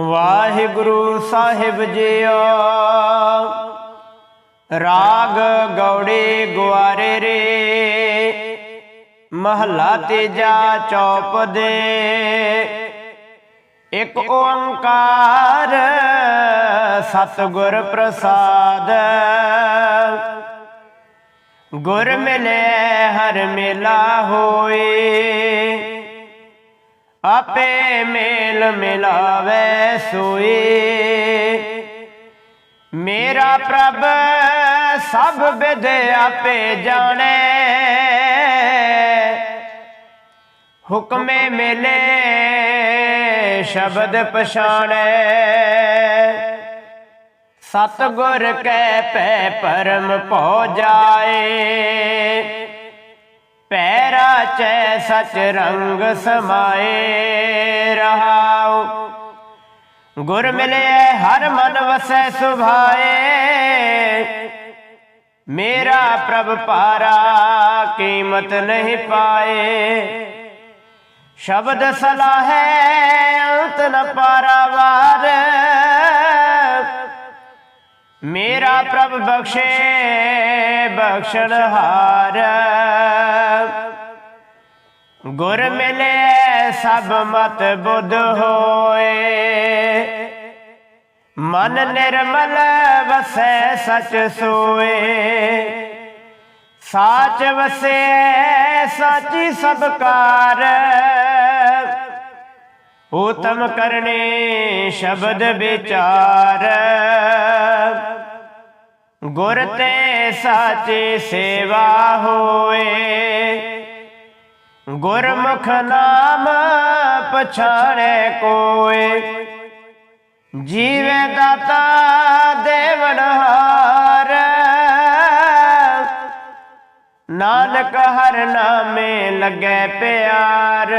ਵਾਹਿਗੁਰੂ ਸਾਹਿਬ JIO. ਰਾਗ ਗੌੜੀ ਗੁਆਰੇ ਰੇ, ਮਹਲਾ ਤੀਜਾ ਚੌਪ ਦੇ। ਇੱਕ ਓੰਕਾਰ ਸਤਿਗੁਰ ਪ੍ਰਸਾਦ। ਗੁਰ ਮਿਲੇ ਹਰ ਮਿਲਾ ਹੋਏ। ਆਪੇ ਮੇਲ ਮਿਲਾਵੇ ਸੋਈ। ਮੇਰਾ ਪ੍ਰਭ ਸਭ ਵਿਦ ਆਪੇ ਜਾਣੇ। ਹੁਕਮੇ ਮੇਲੇ ਸ਼ਬਦ ਪਛਾਣੈ। ਸਤਗੁਰ ਕੈ ਪੈ ਪਰਮ ਪਹੁ ਜਾਏ। ਪੈਰਾ ਚੈ ਸਚ ਰੰਗ ਸਮਾਏ ਰਹਾਉ। ਗੁਰ ਮਿਲੇ ਹਰ ਮਨ ਵਸੈ ਸੁਭਾਏ। ਮੇਰਾ ਪ੍ਰਭ ਪਾਰਾ ਕੀਮਤ ਨਹੀਂ ਪਾਏ। ਸ਼ਬਦ ਸਲਾਹੈ, ਅੰਤ ਨ ਪਾਰਾਵਾਰ। ਮੇਰਾ ਪ੍ਰਭ ਬਖਸ਼ੇ, ਬਖਸ਼ਣ ਹਾਰ। ਗੁਰ ਮਿਲੇ ਸਭ ਮਤ ਬੁੱਧ ਹੋਏ। ਮਨ ਨਿਰਮਲ ਵਸੈ ਸਚ ਸੋਏ। ਸਾਚ ਵਸੇ, ਸਾਚੀ ਸਭ ਕਾਰ ਉਤਮ ਕਰਨੇ ਸ਼ਬਦ ਵਿਚਾਰ। ਗੁਰ ਤੇ ਸਾਚੀ ਸੇਵਾ ਹੋਏ। ਗੁਰਮੁਖ ਨਾਮ ਪਛਾਣੈ ਕੋਏ। ਜੀਵੇ ਦਾਤਾ ਦੇਵਨਹਾਰ ਨਾਨਕ ਹਰ ਨਾਮੇ ਲੱਗੇ ਪਿਆਰ।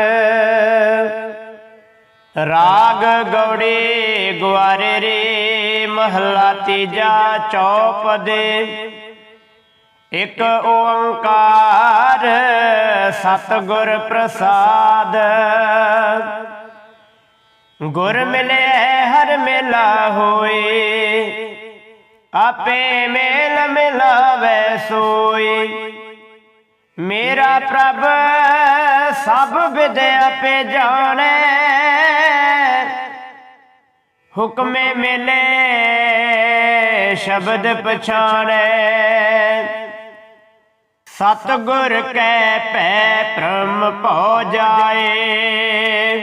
ਰਾਗ ਗੌੜੀ ਗੁਆਰੇ ਰੇ, ਮਹਲਾ ਤੀਜਾ ਚੌਪ ਦੇ। ਇਕ ਓੰਕਾਰ ਸਤਿਗੁਰ ਪ੍ਰਸਾਦ। ਗੁਰ ਮਿਲੇ, ਹਰ ਮੇਲਾ ਹੋਏ। ਆਪੇ ਮੇਲ ਮਿਲਾਵੇ ਸੋਈ ਮੇਰਾ ਪ੍ਰਭ, ਸਭ ਵਿਦ ਪੇ ਜਾਣੈ। ਹੁਕਮੇ ਮਿਲੇ, ਸ਼ਬਦ ਪਛਾਣੈ। ਸਤਗੁਰ ਕੈ ਪੈ ਪ੍ਰਮ ਭਉ ਜਾਏ।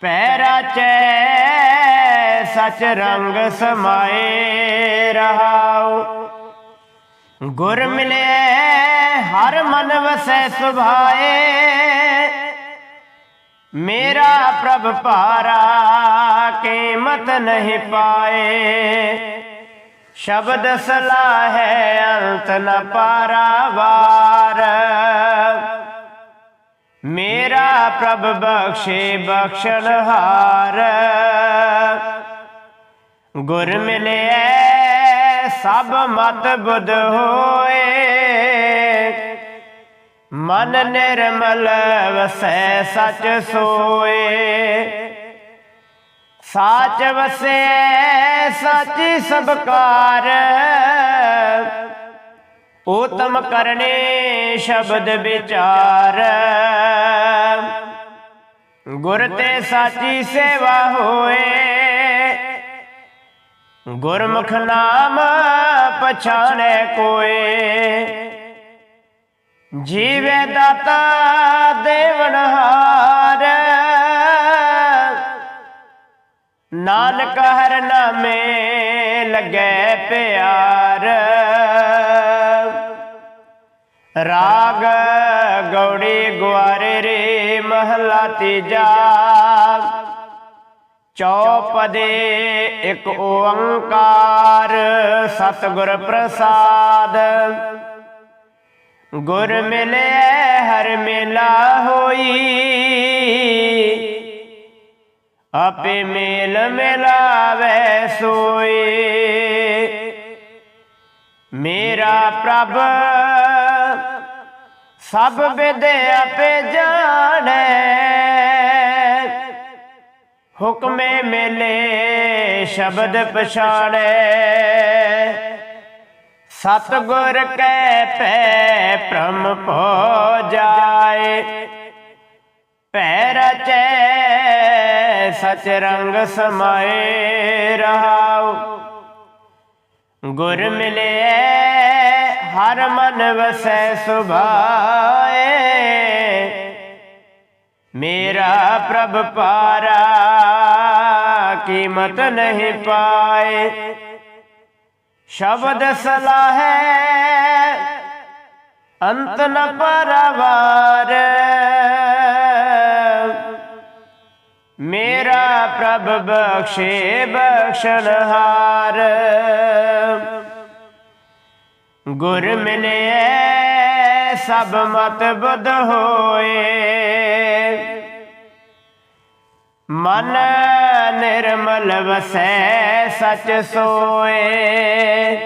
ਪੈਰਾ ਚੈ ਸਚ ਰੰਗ ਸਮਾਏ ਰਹਾਉ। ਗੁਰ ਮਿਲੇ ਹਰ ਮਨ ਵਸੈ ਸੁਭਾਏ। ਮੇਰਾ ਪ੍ਰਭ ਪਾਰਾ ਕੀਮਤ ਨਹੀਂ ਪਾਏ। ਸ਼ਬਦ ਸਲਾਹੈ ਅੰਤ ਨ ਪਾਰਾਵਾਰ ਮੇਰਾ ਪ੍ਰਭ ਬਖਸ਼ੇ ਬਖਸ਼ਣ ਹਾਰ। ਗੁਰ ਮਿਲਿਆ ਸਭ ਮਤ ਬੁੱਧ ਹੋਏ। ਮਨ ਨਿਰਮਲ ਵਸੈ ਸਚ ਸੋਏ। ਸਾਚ ਵਸੇ ਸਾਚੀ ਸਭ ਕਾਰ। ਉਤਮ ਕਰਨੇ ਸ਼ਬਦ ਵਿਚਾਰ। ਗੁਰ ਤੇ ਸਾਚੀ ਸੇਵਾ ਹੋਏ। ਗੁਰਮੁਖ ਨਾਮ ਪਛਾਣੈ ਕੋਏ। ਜੀਵੇ ਦਾਤਾ ਦੇਵਨਹਾਰ ਨਾਨਕ ਹਰ ਨਾਮੇ ਲੱਗੈ ਪਿਆਰ। ਰਾਗ ਗੌੜੀ ਗੁਆਰੇ ਰੇ ਮਹਲਾ ਤੀਜਾ। ਚੌਪਦੇ ਇੱਕ ਓੰਕਾਰ ਸਤਿਗੁਰ ਪ੍ਰਸਾਦ। ਗੁਰ ਮਿਲੇ, ਹਰ ਮਿਲਾ ਹੋਈ। ਆਪੇ ਮੇਲ ਮਿਲਾਵੇ ਸੋਏ ਮੇਰਾ ਪ੍ਰਭ, ਸਭ ਵਿਦ ਆਪੇ ਜਾਣੈ। ਹੁਕਮੇ ਮੇਲੇ ਸ਼ਬਦ ਪਛਾਣੈ ਸਤਗੁਰ ਕੈ ਪੈ ਭ੍ਰਮ ਭੋ ਜਾਏ। ਭੈ ਰਚੈ ਸਚ ਰੰਗ ਸਮਾਏ ਰਹਾਉ। ਗੁਰ ਮਿਲੇ ਹਰ ਮਨ ਵਸੈ ਸੁਭਾਏ। ਮੇਰਾ ਪ੍ਰਭ ਪਾਰਾ, ਕੀਮਤ ਨਹੀਂ ਪਾਏ। ਸ਼ਬਦ ਸਲਾਹੈ, ਅੰਤ ਨ ਪਰਵਾਰ। ਮੇਰਾ ਪ੍ਰਭ ਬਖਸ਼ੇ ਬਖਸ਼ਣਹਾਰ ਗੁਰ ਮਿਲਿਐ, ਸਭ ਮਤ ਬੁੱਧ ਹੋਏ। ਮਨ ਨਿਰਮਲ ਵਸੈ, ਸਚ ਸੋਏ।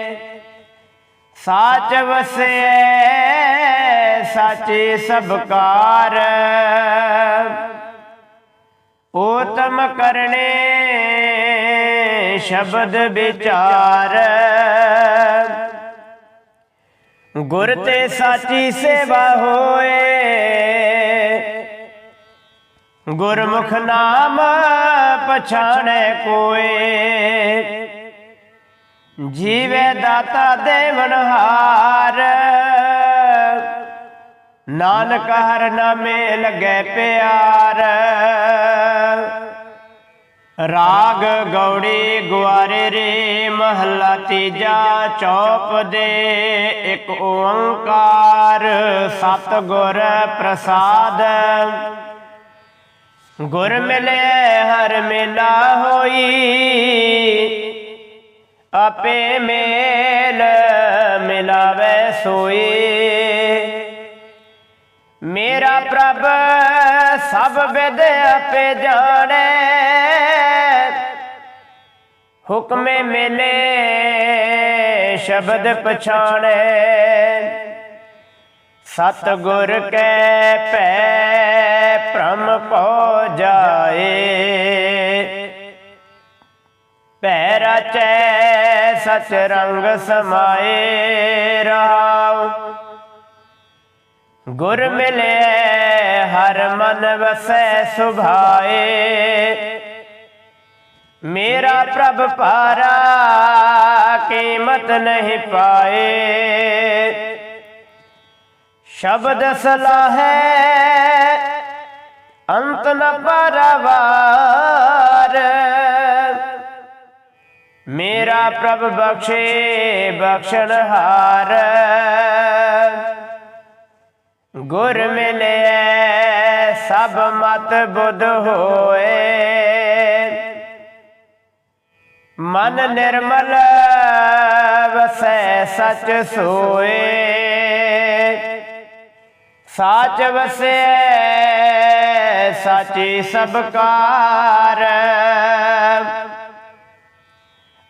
ਸਾਚ ਵਸੈ, ਸਾਚੇ ਸਭ ਕਾਰ। ਕਰਨੇ ਸ਼ਬਦ ਵਿਚਾਰ। ਗੁਰ ਤੇ ਸਾਚੀ ਸੇਵਾ ਹੋਏ ਗੁਰਮੁਖ ਨਾਮ ਪਛਾਣੈ ਕੋਏ। ਜੀਵੇ ਦਾਤਾ ਦੇਵਨਹਾਰ ਨਾਨਕ ਹਰ ਨਾਮੇ ਲਗੇ ਪਿਆਰ। ਰਾਗ ਗੌੜੀ ਗੁਆਰੇ ਰੇ ਮਹਲਾ ਤੀਜਾ ਚੌਪ ਦੇ ਇੱਕ ਓੰਕਾਰ। ਸਤਿਗੁਰ ਪ੍ਰਸਾਦ। ਗੁਰ ਮਿਲੇ, ਹਰ ਮੇਲਾ ਹੋਈ। ਆਪੇ ਮੇਲ ਮਿਲਾਵੇ ਸੋਈ। ਮੇਰਾ ਪ੍ਰਭ ਸਭ ਵਿਦ ਆਪੇ ਜਾਣੇ। ਹੁਕਮੇ ਮਿਲੇ ਸ਼ਬਦ ਪਛਾਣੇ। ਸਤ ਗੁਰ ਕੈ ਪੈ ਭ੍ਰਮ ਪੋ ਜਾਏ। ਭੈ ਰਚੈ ਸਚ ਰੰਗ ਸਮਾਏ ਰਹਾਉ ਗੁਰ ਮਿਲੇ ਹਰ ਮਨ ਵਸੈ ਸੁਭਾਏ। ਮੇਰਾ ਪ੍ਰਭ ਪਾਰਾ ਕੀਮਤ ਨਹੀਂ ਪਾਏ। ਸ਼ਬਦ ਸਲਾਹੈ ਅੰਤ ਨ ਪਰਵਾਰ। ਮੇਰਾ ਪ੍ਰਭ ਬਖਸ਼ੇ ਬਖਸ਼ਣਹਾਰ ਗੁਰ ਮਿਲਿਐ ਸਭ ਮਤ ਬੁੱਧ ਹੋਏ। ਮਨ ਨਿਰਮਲ, ਵਸੈ ਸਚ ਸੋਏ। ਸਾਚ ਵਸੈ ਸਾਚੀ ਸਭ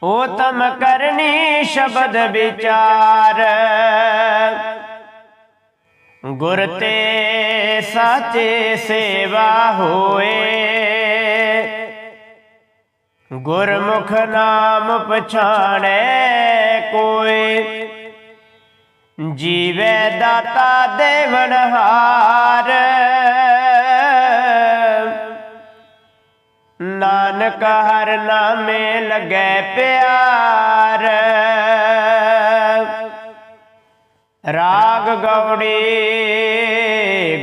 ਉਹ ਤਮ ਕਰਨੀ ਸ਼ਬਦ ਵਿਚਾਰ। ਗੁਰ ਤੇ ਸਾਚੇ ਸੇਵਾ ਹੋਏ। ਗੁਰਮੁਖ ਨਾਮ ਪਛਾਣੈ ਕੋਈ। ਜੀਵੇ ਦਾਤਾ ਦੇਵਨਹਾਰ ਨਾਨਕ ਹਰ ਨਾਮੇ ਲਗੈ ਪਿਆਰ। ਰਾਗ ਗੌੜੀ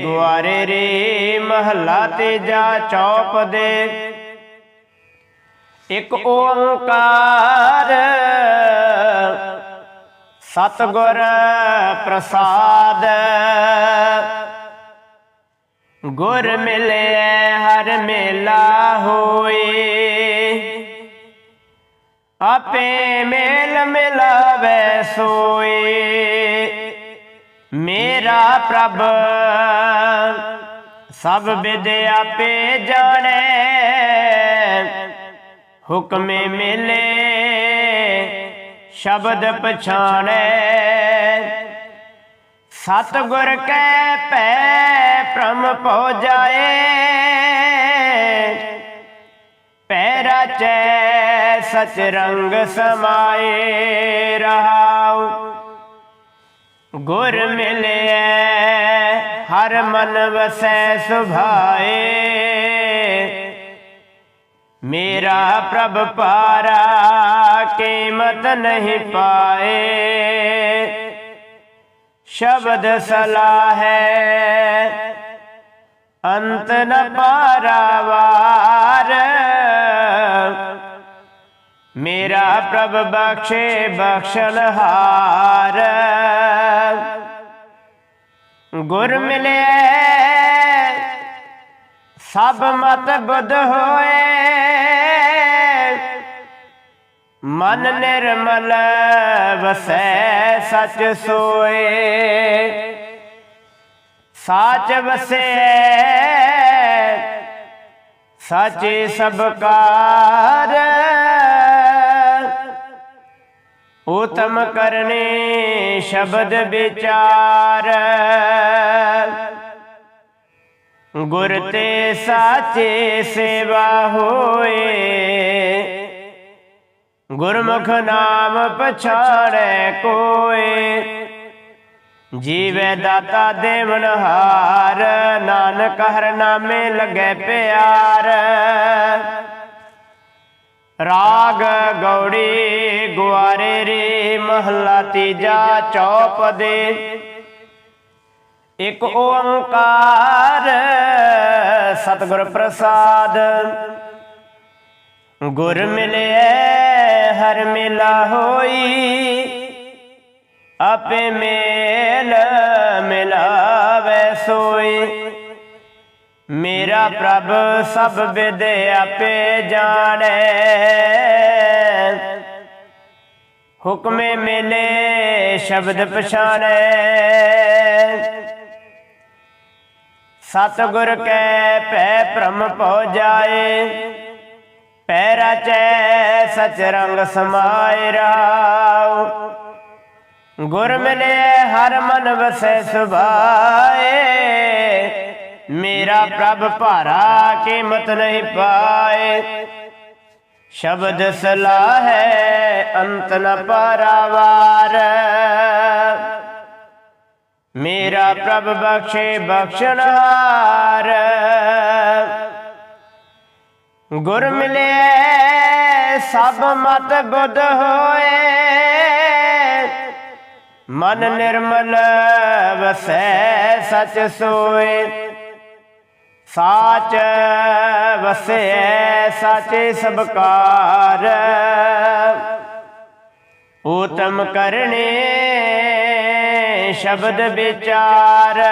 ਗੁਆਰੇ ਰੇ ਮਹਲਾ ਤੇਜਾ ਚੌਪ ਦੇ। ਇੱਕ ਓੰਕਾਰ ਸਤਗੁਰ ਪ੍ਰਸਾਦ। ਗੁਰ ਮਿਲਿਐ ਹਰ ਮੇਲਾ ਹੋਏ। ਆਪੇ ਮੇਲ ਮਿਲਾਵੇ ਸੋਏ। ਮੇਰਾ ਪ੍ਰਭ, ਸਭ ਵਿਦ ਆਪੇ ਜਾਣੈ। ਹੁਕਮੇ ਮਿਲੇ, ਸ਼ਬਦ ਪਛਾਣੈ। ਸਤਗੁਰ ਕੈ ਪੈ ਭ੍ਰਮ ਪੋ ਜਾਏ। ਰਾਚੈ ਸਚ ਰੰਗ ਸਮਾਏ ਰਹਾਉ। ਗੁਰ ਮਿਲਿਐ, ਹਰ ਮਨ ਵਸੈ ਸੁਭਾਏ। ਮੇਰਾ ਪ੍ਰਭ ਪਾਰਾ ਕੀਮਤ ਨਹੀਂ ਪਾਏ। ਸ਼ਬਦ ਸਲਾਹ ਹੈ ਅੰਤ ਨ ਪਾਰਾਵਾਰ। ਮੇਰਾ ਪ੍ਰਭ ਬਖਸ਼ੇ ਬਖਸ਼ਣ ਹਾਰ। ਗੁਰ ਮਿਲਿਆ ਸਭ ਮਤ ਬੁੱਧ ਹੋਏ। ਮਨ ਨਿਰਮਲ ਵਸੈ, ਸਚ ਸੋਏ। ਸਾਚ ਵਸੈ ਸਾਚੇ ਸਬਕਾਰ ਉਤਮ ਕਰਨੇ ਸ਼ਬਦ ਵਿਚਾਰ। ਗੁਰ ਤੇ ਸਾਚੇ ਸੇਵਾ ਹੋਏ। ਗੁਰਮੁਖ ਨਾਮ ਪਛਾੜੈ ਕੋਏ। ਜੀਵੇ ਦਾਤਾ ਦੇਵਨ ਹਾਰ, ਨਾਨਕ ਹਰ ਨਾਮੇ ਲਗੇ ਪਿਆਰ। ਰਾਗ ਗੌੜੀ ਗੁਆਰੇ ਰੇ ਮਹਲਾ ਤੀਜਾ ਚੌਪ ਦੇ। ਇਕ ਓੰਕਾਰ ਸਤਿਗੁਰ ਪ੍ਰਸਾਦ। ਗੁਰ ਮਿਲਿਐ, ਹਰ ਮਿਲਾ ਹੋਈ। ਆਪੇ ਮੇਲ ਮਿਲਾਵੇ ਸੋਈ। ਮੇਰਾ ਪ੍ਰਭ ਸਭ ਵਿਦ ਆਪੇ ਜਾਣੈ। ਹੁਕਮੇ ਮਿਲੇ ਸ਼ਬਦ ਪਛਾਣੈ। ਸਤਿਗੁਰ ਕੈ ਭੈ ਭ੍ਰਮ ਭਉ ਜਾਏ। ਪੈ ਰਚੈ ਸਚ ਰੰਗ ਸਮਾਇ ਰਾਉ ਗੁਰ ਮਿਲੇ ਹਰ ਮਨ ਵਸੈ ਸੁਭਾਏ। ਮੇਰਾ ਪ੍ਰਭ ਭਾਰਾ ਕੀਮਤ ਨਹੀਂ ਪਾਏ। ਸ਼ਬਦ ਸਲਾਹ ਹੈ ਅੰਤ ਨ ਪਾਰਾਵਾਰ। ਮੇਰਾ ਪ੍ਰਭ ਬਖਸ਼ੇ ਬਖਸ਼ਣਹਾਰ ਗੁਰ ਮਿਲੇ ਸਭ ਮਤ ਬੁੱਧ ਹੋਏ। ਮਨ ਨਿਰਮਲ ਵਸੈ ਸਚ ਸੋਏ। ਸਾਚ ਵਸੈ ਸਾਚੇ ਸਬਕਾਰ। ਉਤਮ ਕਰਨੇ ਸ਼ਬਦ ਵਿਚਾਰ।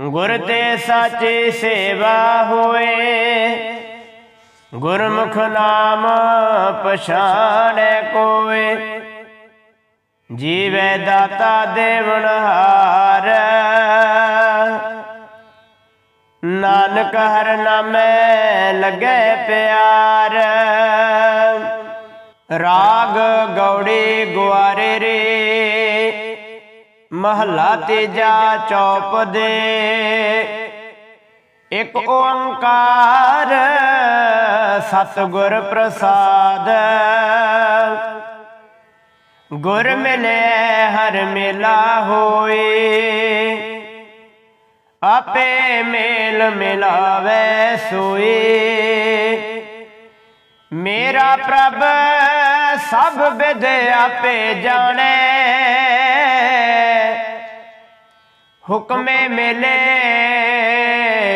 ਗੁਰ ਤੇ ਸਾਚੀ ਸੇਵਾ ਹੋਏ। ਗੁਰਮੁਖ ਨਾਮ ਪਛਾਣੈ ਕੋਏ। ਜੀਵੈ ਦਾਤਾ ਦੇਵਨ ਹਾਰ। ਨਾਨਕ ਹਰ ਨਾਮੈ ਲਗੈ ਪਿਆਰ। ਰਾਗ ਗੌੜੀ ਗੁਆਰੇ ਰੇ। ਮਹਲਾ ਤੀਜਾ ਚੌਪ ਦੇ। ਇਕ ਓੰਕਾਰ ਸਤਿਗੁਰ ਪ੍ਰਸਾਦ। ਗੁਰ ਮਿਲੇ ਹਰ ਮਿਲਾ ਹੋਏ। ਆਪੇ ਮੇਲ ਮਿਲਾਵੇ ਸੋਈ ਮੇਰਾ ਪ੍ਰਭ ਸਭ ਵਿਦ ਆਪੇ ਜਾਣੇ। ਹੁਕਮੇ ਮਿਲੇ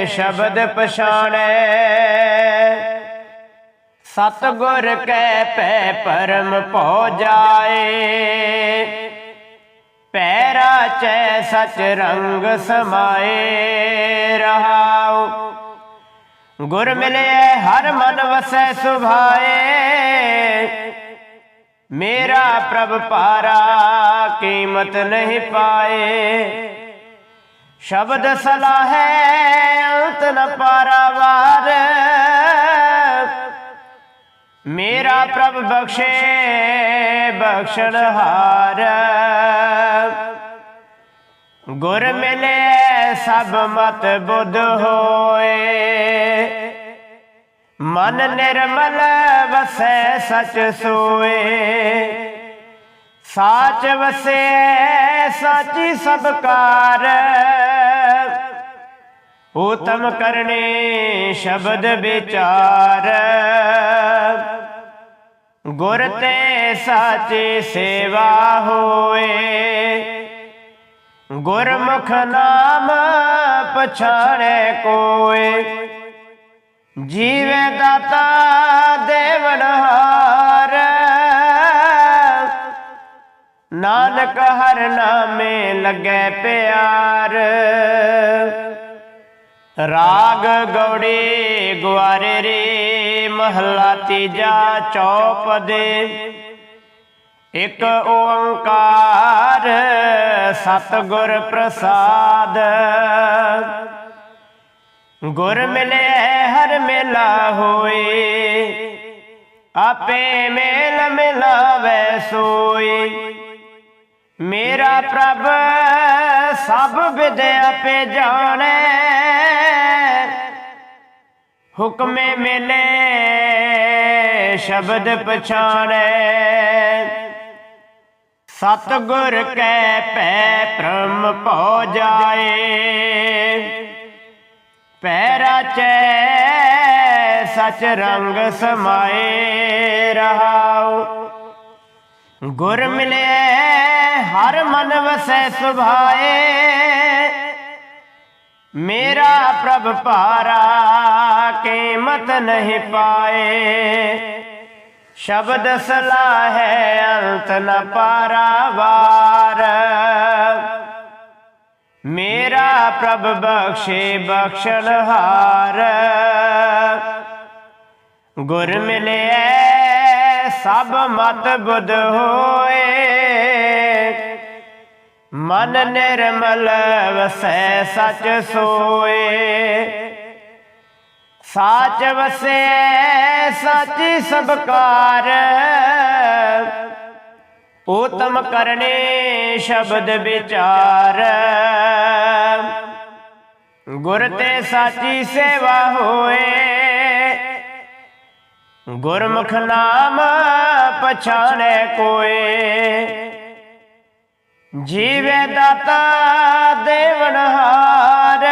ਸ਼ਬਦ ਪਛਾਣੈ। ਸਤਗੁਰ ਕੈ ਪੈ ਪਰਮ ਭਉ ਜਾਏ। ਪੈਰਾ ਚੈ ਸਚ ਰੰਗ ਸਮਾਏ ਰਹਾਉ। ਗੁਰ ਮਿਲੇ ਹਰ ਮਨ ਵਸੈ ਸੁਭਾਏ। ਮੇਰਾ ਪ੍ਰਭ ਪਾਰਾ ਕੀਮਤ ਨਹੀਂ ਪਾਏ। ਸ਼ਬਦ ਸਲਾਹੈ ਅੰਤ ਨ ਪਾਰਾਵਾਰ। ਮੇਰਾ ਪ੍ਰਭ ਬਖਸ਼ੇ, ਬਖਸ਼ਣ ਹਾਰ। ਗੁਰ ਮਿਲੇ ਸਭ ਮਤ ਬੁੱਧ ਹੋਏ। ਮਨ ਨਿਰਮਲ ਵਸੈ ਸਚ ਸੋਏ। ਸਾਚ ਵਸੈ, ਸਾਚੀ ਸਭ ਕਾਰ ਉਤਮ ਕਰਨੇ ਸ਼ਬਦ ਵਿਚਾਰ। ਗੁਰ ਤੇ ਸਾਚੀ ਸੇਵਾ ਹੋਏ। ਗੁਰਮੁਖ ਨਾਮ ਪਛਾਣੇ ਕੋਏ। ਜੀਵੇ ਦਾਤਾ ਦੇਵਨਹਾਰ ਨਾਨਕ ਹਰ ਨਾਮੇ ਲੱਗੇ ਪਿਆਰ। ਰਾਗ ਗੌੜੀ ਗੁਆਰੇ ਰੇ, ਮਹਲਾ ਤੀਜਾ ਚੌਪ ਦੇ। ਇਕ ਓੰਕਾਰ ਸਤਿਗੁਰ ਪ੍ਰਸਾਦ। ਗੁਰ ਮਿਲੇ, ਹਰ ਮੇਲਾ ਹੋਏ। ਆਪੇ ਮੇਲ ਮਿਲਾਵੇ ਸੋਈ ਮੇਰਾ ਪ੍ਰਭ ਸਭ ਵਿਦਿਆ ਪੇ ਜਾਣੈ ਹੁਕਮੇ ਮਿਲੇ ਸ਼ਬਦ ਪਛਾਣੈ ਸਤਗੁਰ ਕੈ ਪੈ ਭ੍ਰਮ ਭਉ ਜਾਏ। ਪੈਰਾ ਚੈ ਸਚ ਰੰਗ ਸਮਾਏ ਰਹਾਉ। ਗੁਰ ਮਿਲੇ, ਹਰ ਮਨ ਵਸੈ ਸੁਭਾਏ। ਮੇਰਾ ਪ੍ਰਭ ਭਾਰਾ ਕੀਮਤ ਨਹੀਂ ਪਾਏ। ਸ਼ਬਦ ਸਲਾਹੈ ਅੰਤ ਨ ਪਾਰਾਵਾਰ। ਮੇਰਾ ਪ੍ਰਭ ਬਖਸ਼ੇ ਬਖਸ਼ਣ ਹਾਰ ਗੁਰ ਮਿਲਿਆ ਸਭ ਮਤ ਬੁੱਧ ਹੋਏ। ਮਨ ਨਿਰਮਲ ਵਸੈ ਸਚ ਸੋਏ। ਸਾਚ ਵਸੈ ਸਾਚੀ ਸਭ ਕਾਰ। ਉਤਮ ਕਰਨੇ ਸ਼ਬਦ ਵਿਚਾਰ। ਗੁਰ ਤੇ ਸਾਚੀ ਸੇਵਾ ਹੋਏ। ਗੁਰਮੁਖ ਨਾਮ ਪਛਾਣੇ ਕੋਏ ਜੀਵੇ ਦਾਤਾ ਦੇਵਨਹਾਰ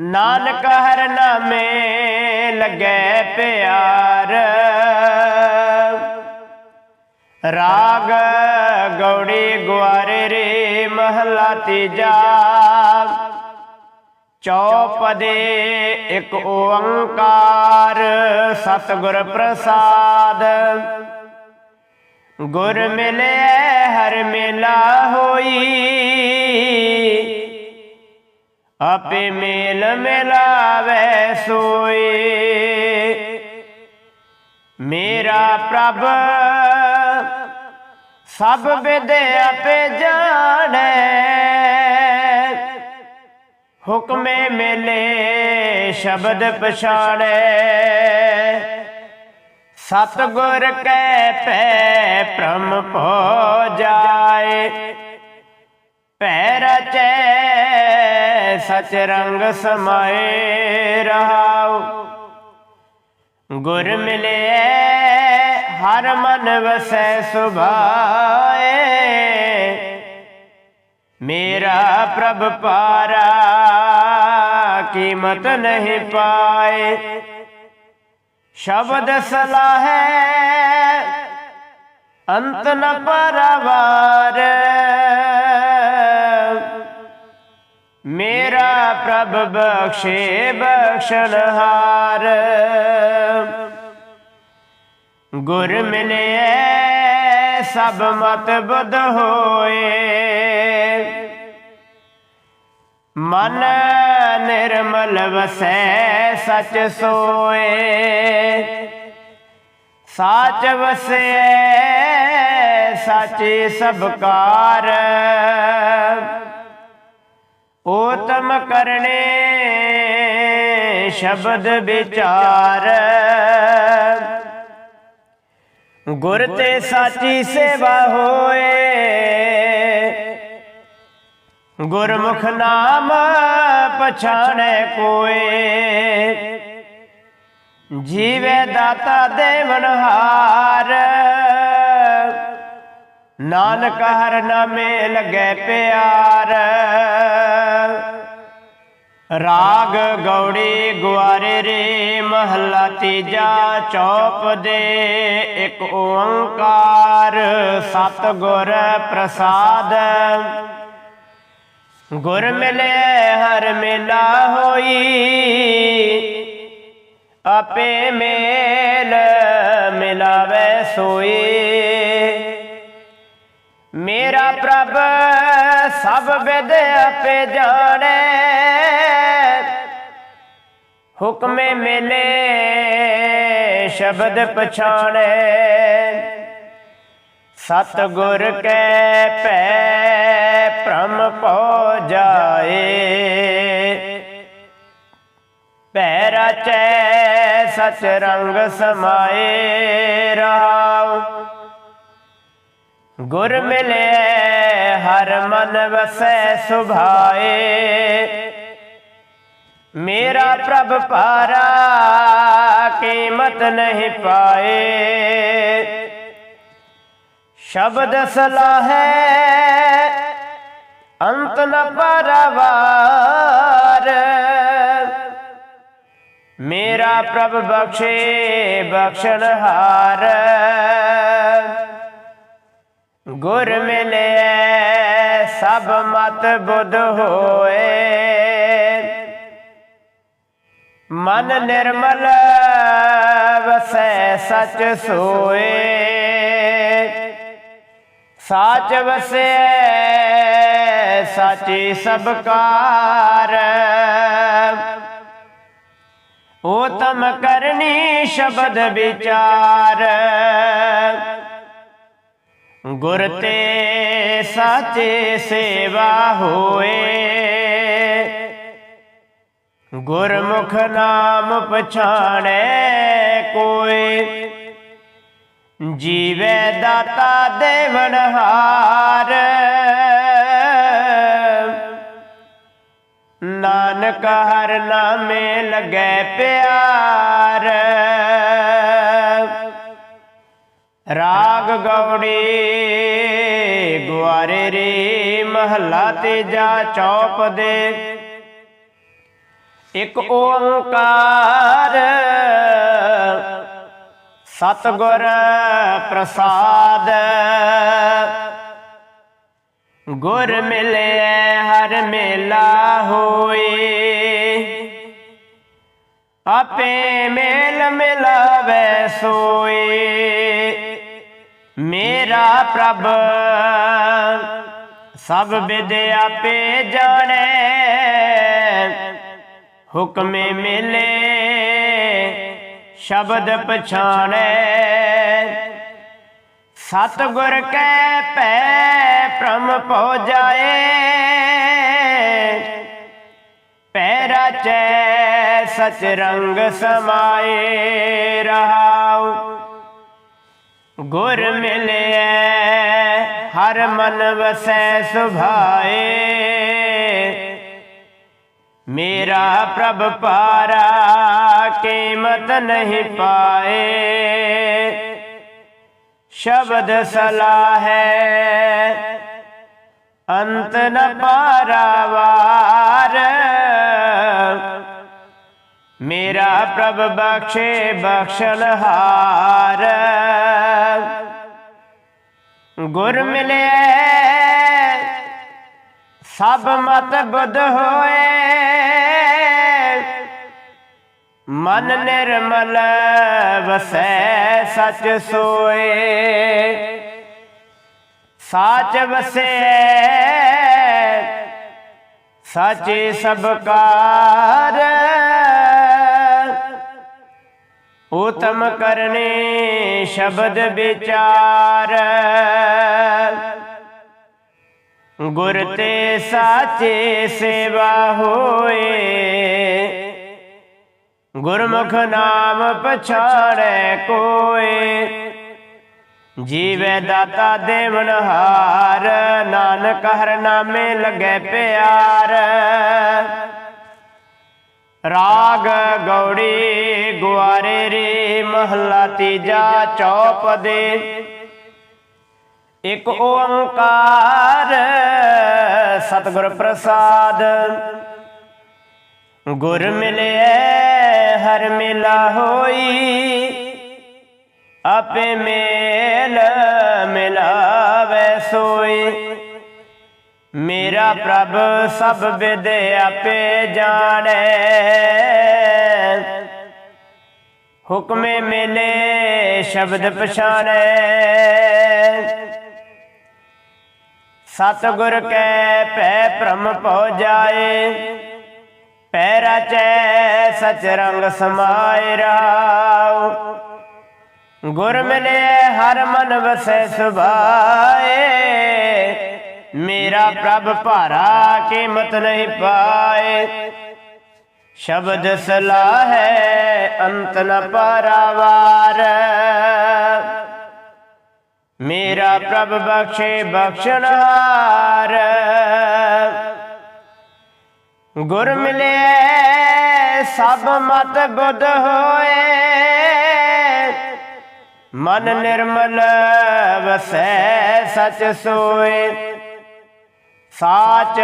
ਨਾਨਕ ਹਰ ਨਾਮੇ ਲੱਗੇ ਪਿਆਰ। ਰਾਗ ਗੌੜੀ ਗੁਆਰੇ ਰੇ ਮਹਲਾ ਤੀਜਾ। ਚੌਪਦੇ ਇੱਕ ਓੰਕਾਰ ਸਤਿਗੁਰ ਪ੍ਰਸਾਦ। ਗੁਰ ਮਿਲੇ, ਹਰ ਮੇਲਾ ਹੋਈ। ਆਪੇ ਮੇਲ ਮਿਲਾਵੇ ਸੋਏ ਮੇਰਾ ਪ੍ਰਭ, ਸਭ ਵਿਦ ਆਪੇ ਜਾਣੈ। ਹੁਕਮੇ ਮੇਲੇ ਸ਼ਬਦ ਪਛਾਣੈ ਸਤਗੁਰ ਕੈ ਪੈ ਭ੍ਰਮ ਭੋ ਜਾਏ। ਭੈ ਰਚੈ ਸਚ ਰੰਗ ਸਮਾਏ ਰਹਾਉ। ਗੁਰ ਮਿਲੇ ਹਰ ਮਨ ਵਸੈ ਸੁਭਾਏ। ਮੇਰਾ ਪ੍ਰਭ ਪਾਰਾ, ਕੀਮਤ ਨਹੀਂ ਪਾਏ। ਸ਼ਬਦ ਸਲਾਹੈ, ਅੰਤ ਨ ਪਰਵਾਰ। ਮੇਰਾ ਪ੍ਰਭ ਬਖਸ਼ੇ ਬਖਸ਼ਨਹਾਰ ਗੁਰ ਮਿਲੇ ਸਭ ਮਤ ਬਦ ਹੋਏ। ਮਨ ਨਿਰਮਲ ਵਸੈ ਸਚ ਸੋਏ। ਸਾਚ ਵਸੈ ਸਾਚੇ ਸਭ ਕਾਰ। ਉਤਮ ਕਰਨੇ ਸ਼ਬਦ ਵਿਚਾਰ। ਗੁਰ ਤੇ ਸਾਚੀ ਸੇਵਾ ਹੋਏ। ਗੁਰਮੁਖ ਨਾਮ ਪਛਾਣੈ ਕੋਏ। ਜੀਵੇ ਦਾਤਾ ਦੇਵਨਹਾਰ ਨਾਨਕ ਹਰ ਨਾਮੇ ਲਗੈ ਪਿਆਰ। ਰਾਗ ਗੌੜੀ ਗੁਆਰੇ ਰੇ ਮਹੱਲਾ ਤੀਜਾ ਚੌਪ ਦੇ ਇੱਕ ਓੰਕਾਰ ਸਤਿਗੁਰ ਪ੍ਰਸਾਦ। ਗੁਰ ਮਿਲੇ ਹਰ ਮਿਲਾ ਹੋਈ, ਆਪੇ ਮੇਲ ਮਿਲਾਵੇ ਸੋਈ। ਮੇਰਾ ਪ੍ਰਭ ਸਭ ਵਿਦ ਆਪੇ ਜਾਣੇ। ਹੁਕਮੇ ਮਿਲੇ ਸ਼ਬਦ ਪਛਾਣੇ। ਸਤ ਗੁਰ ਕੈ ਭੈ ਭ੍ਰਮ ਪਉ ਜਾਏ। ਭੈ ਰਚੈ ਸਚ ਰੰਗ ਸਮਾਏ ਰਹਾਉ ਗੁਰ ਮਿਲੇ, ਹਰ ਮਨ ਵਸੈ ਸੁਭਾਏ। ਮੇਰਾ ਪ੍ਰਭ ਪਾਰਾ ਕੀਮਤ ਨਹੀਂ ਪਾਏ। ਸ਼ਬਦ ਸਲਾਹੈ, ਅੰਤ ਨ ਪਰਵਾਰ। ਮੇਰਾ ਪ੍ਰਭ ਬਖਸ਼ੇ, ਬਖਸ਼ਣ ਹਾਰ। ਗੁਰ ਮਿਲੇ ਸਭ ਮਤ ਬੁੱਧ ਹੋਏ। ਮਨ ਨਿਰਮਲ ਵਸੈ ਸਚ ਸੋਏ। ਸਾਚ ਵਸੈ, ਸਾਚੀ ਸਭ ਕਾਰ। ਉਤਮ ਕਰਨੀ ਸ਼ਬਦ ਵਿਚਾਰ। ਗੁਰ ਤੇ ਸਾਚੇ ਸੇਵਾ ਹੋਏ। ਗੁਰਮੁਖ ਨਾਮ ਪਛਾਣੈ ਕੋਈ। ਜੀਵੇ ਦਾਤਾ ਦੇਵਨਹਾਰ ਨਾਨਕ ਹਰ ਨਾਮੇ ਲਗੈ ਪਿਆਰ। ਰਾਗ ਗੌੜੀ ਗੁਆਰੇ ਰੇ ਮਹੱਲਾ ਤੀਜਾ ਚੌਪ ਦੇ। ਇੱਕ ਓੰਕਾਰ ਸਤਿਗੁਰ ਪ੍ਰਸਾਦ। ਗੁਰ ਮਿਲੇ, ਹਰ ਮੇਲਾ ਹੋਏ। ਆਪੇ ਮੇਲ ਮਿਲਾਵੇ ਸੋਏ। ਮੇਰਾ ਪ੍ਰਭ, ਸਭ ਵਿਦ ਆਪੇ ਜਾਣੇ। ਹੁਕਮੇ ਮਿਲੇ, ਸ਼ਬਦ ਪਛਾਣੈ। ਸਤਿਗੁਰ ਕੈ ਭੈ, ਭ੍ਰਮ ਪਉ ਜਾਏ। ਪੈ ਰਚੈ, ਸਚ ਰੰਗ ਸਮਾਏ ਰਹਾਉ। ਗੁਰ ਮਿਲਿਆ ਹਰ ਮਨ ਵਸੈ ਸੁਭਾਏ। ਮੇਰਾ ਪ੍ਰਭ ਪਾਰਾ ਕੀਮਤ ਨਹੀਂ ਪਾਏ। ਸ਼ਬਦ ਸਲਾਹ ਹੈ ਅੰਤ ਨ ਪਾਰਾਵਾਰ। ਮੇਰਾ ਪ੍ਰਭ ਬਖਸ਼ੇ ਬਖਸ਼ਣ ਹਾਰ। ਗੁਰ ਮਿਲਿਆ ਸਭ ਮਤ ਬੁੱਧ ਹੋਏ। ਮਨ ਨਿਰਮਲ, ਵਸੈ ਸਚ ਸੋਏ। ਸਾਚ ਵਸੈ, ਸਾਚੇ ਸਭ ਕਾਰ। ਉਤਮ ਕਰਨੇ ਸ਼ਬਦ ਵਿਚਾਰ। ਗੁਰ ਤੇ ਸਾਚੇ ਸੇਵਾ ਹੋਏ। ਗੁਰਮੁਖ ਨਾਮ ਪਛਾੜੈ ਕੋਏ। ਜੀਵੇ ਦਾਤਾ ਦੇਵਨਹਾਰ ਨਾਨਕ ਹਰ ਨਾਮੇ ਲਗੇ ਪਿਆਰ। ਰਾਗ ਗੌੜੀ ਗੁਆਰੇ ਰੇ ਮਹਲਾ ਤੀਜਾ ਚੌਪ ਦੇ। ਇਕ ਓੰਕਾਰ ਸਤਿਗੁਰ ਪ੍ਰਸਾਦ। ਗੁਰ ਮਿਲਿਐ, ਹਰ ਮਿਲਾ ਹੋਈ। ਆਪੇ ਮੇਲ ਮਿਲਾਵੇ ਸੋਈ। ਮੇਰਾ ਪ੍ਰਭ ਸਭ ਵਿਦ ਆਪੇ ਜਾਣੈ। ਹੁਕਮੇ ਮੇਲੇ ਸ਼ਬਦ ਪਛਾਣੈ। ਸਤਿਗੁਰ ਕੈ ਭੈ ਭ੍ਰਮ ਭਉ ਜਾਏ ਪੈ ਰਚੈ ਸਚ ਰੰਗ ਸਮਾਇ ਰਾਉ ਗੁਰ ਮਿਲੇ ਹਰ ਮਨ ਵਸੈ ਸੁਭਾਏ ਮੇਰਾ ਪ੍ਰਭ ਭਾਰਾ ਕੀਮਤ ਨਹੀਂ ਪਾਏ। ਸ਼ਬਦ ਸਲਾਹੈ ਅੰਤ ਨ ਪਾਰਾਵਾਰ। ਮੇਰਾ ਪ੍ਰਭ ਬਖਸ਼ੇ ਬਖਸ਼ਣਹਾਰ ਗੁਰ ਮਿਲੇ ਸਭ ਮਤ ਬੁੱਧ ਹੋਏ। ਮਨ ਨਿਰਮਲ ਵਸੈ ਸਚ ਸੋਏ। ਸਾਚ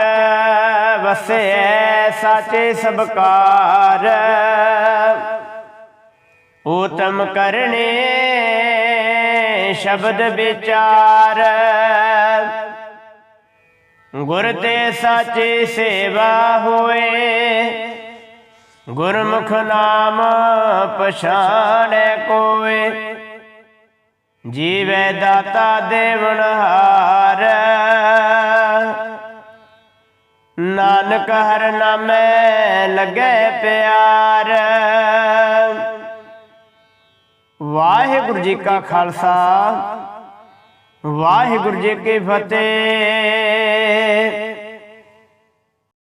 ਵਸੈ, ਸਾਚੇ ਸਬਕਾਰ। ਉਤਮ ਕਰਨੇ ਸ਼ਬਦ ਵਿਚਾਰ। ਗੁਰ ਤੇ ਸਾਚੀ ਸੇਵਾ ਹੋਏ, ਗੁਰਮੁਖ ਨਾਮ ਪਛਾਣੈ ਕੋਏ। ਜੀਵੈ ਦਾਤਾ ਦੇਵਨਹਾਰ ਨਾਨਕ ਹਰ ਨਾਮੈ ਲਗੇ ਪਿਆਰ। ਵਾਹਿਗੁਰੂ ਜੀ ਕਾ ਖਾਲਸਾ ਵਾਹਿਗੁਰੂ ਜੀ ਕੀ ਫਤਿਹ।